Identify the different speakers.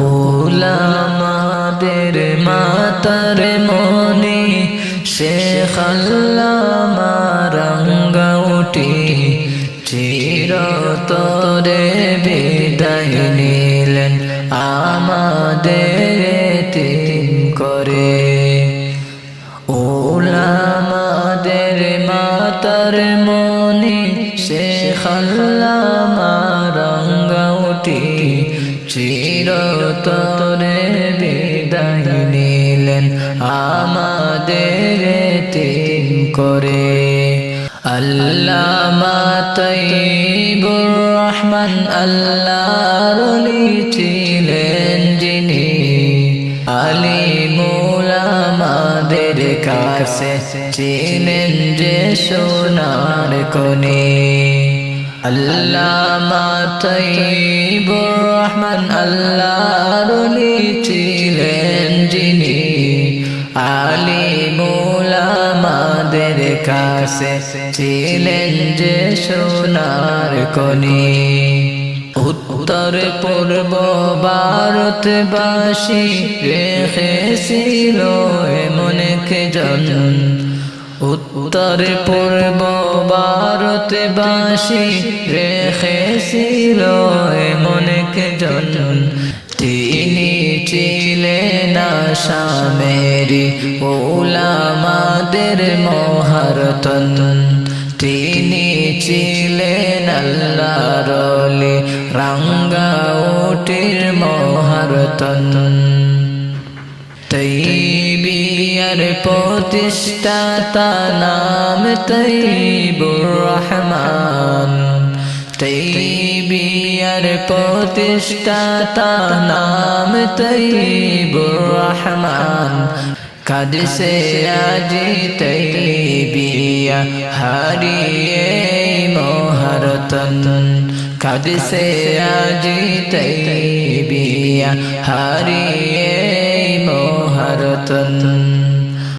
Speaker 1: ওলামাদের মাতার মনে শেখ আল্লামা রঙ্গউটি চিরতরে বিদায় নিলেন আমাদের তিন করে। ওলামাদের মাতার মনে শেখ আল্লামা রঙ্গউটি চিরতরে বিদায় নিলেন আমাদের তিন করে। আল্লামা তৈবুর রহমান, আল্লাহর ছিলেন যিনি। আলিমুল আমাদের কাছে ছিলেন যে সোনার কোনে আল্লামা তৈবুর রহমান আল্লাহর ছিলেন যিনি আলিমুল আমাদের কাছে ছিলেন যে সোনার কনি। উত্তর পূর্ব ভারতবাসী রেখেছিল এমন জন উত্তর পূর্ব ভারতবাসী রেখেছিল এমন জন তিনি ছিলেন আসামেরি ওলামাদের মহারতন। তিনি ছিলেন রাঙ্গা ওটির মহারতন। তৈবিয়ার প্রতিষ্ঠাতা নাম তৈবুর রহমান। তৈবিয়ার প্রতিষ্ঠাতা নাম তৈবুর রহমান। কাদ সে আজি তৈবিয়া হারিয়ে মহারতন। কাদ সে আজি তৈবিয়া হারিয়ে